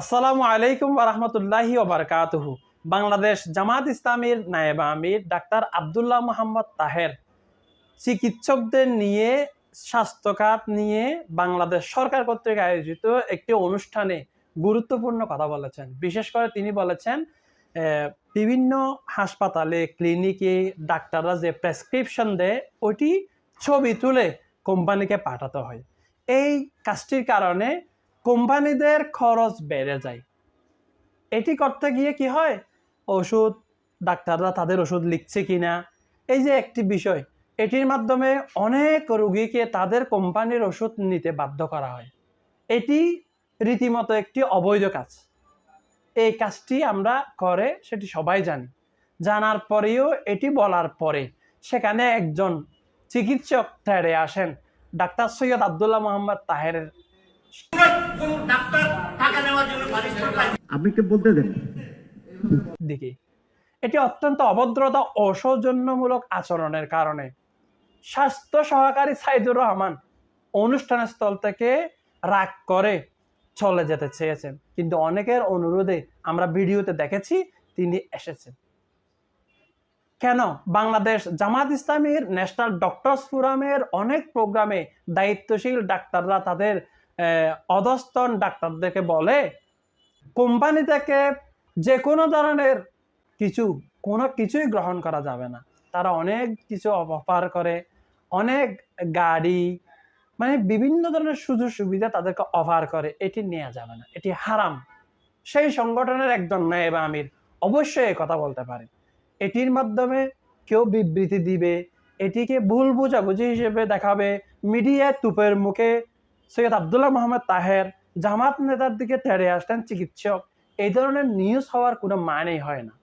আসসালামু আলাইকুম রহমতুল্লাহি ওবরকাতহু বাংলাদেশ জামাত ইসলামীর নায়েব আমির ডাক্তার আবদুল্লাহ মোহাম্মদ তাহের চিকিৎসকদের নিয়ে, স্বাস্থ্যখাত নিয়ে বাংলাদেশ সরকার কর্তৃক আয়োজিত একটি অনুষ্ঠানে গুরুত্বপূর্ণ কথা বলেছেন। বিশেষ করে তিনি বলেছেন বিভিন্ন হাসপাতালে, ক্লিনিকে ডাক্তাররা যে প্রেসক্রিপশন দেয় ওটি ছবি তুলে কোম্পানিকে পাঠাতে হয়। এই কাজটির কারণে কোম্পানিদের খরচ বেড়ে যায়। এটি করতে গিয়ে কি হয়? ওষুধ, ডাক্তাররা তাদের ওষুধ লিখছে কি না? এই যে একটি বিষয়, এটির মাধ্যমে অনেক রোগীকে তাদের কোম্পানির ওষুধ নিতে বাধ্য করা হয়। এটি রীতিমতো একটি অবৈধ কাজ। এই কাজটি আমরা করে সেটি সবাই জানি। জানার পরেও এটি বলার পরে সেখানে একজন চিকিৎসক তেড়ে আসেন, ডাক্তার সৈয়দ আবদুল্লাহ মোহাম্মদ তাহেরের। আপনি বলতে দেন। দিকে এটি অত্যন্ত অভদ্রতা ও সৌজন্যমূলক আচরণের কারণে। স্বাস্থ্য সহকারী সাইদুর রহমান থেকে রাগ করে চলে যেতে চেয়েছেন। কিন্তু অনেকের অনুরোধে আমরা ভিডিওতে দেখেছি তিনি এসেছেন। কেন? বাংলাদেশ জামাত ইসলামীর ন্যাশনাল ডক্টরস ফোরামের অনেক প্রোগ্রামে দায়িত্বশীল ডাক্তাররা তাদের অধস্তন ডাক্তারদেরকে বলে কোম্পানি থেকে যে কোনো ধরনের কিছু, কোনো কিছুই গ্রহণ করা যাবে না। তারা অনেক কিছু অফার করে, অনেক গাড়ি মানে বিভিন্ন ধরনের সুযোগ সুবিধা তাদেরকে অফার করে, এটি নেওয়া যাবে না, এটি হারাম। সেই সংগঠনের একজন নায়েব আমির অবশ্যই কথা বলতে পারে এটির মাধ্যমে কেউ বিবৃতি দিবে, এটিকে ভুল বোঝাবুঝি হিসেবে দেখাবে, মিডিয়ায় তুপের মুখে সৈয়দ আবদুল্লাহ মোহাম্মদ তাহের জামাত নেতার দিকে তেড়ে আসলেন চিকিৎসক। এই ধরনের নিউজ হওয়ার কোনো মানেই হয় না।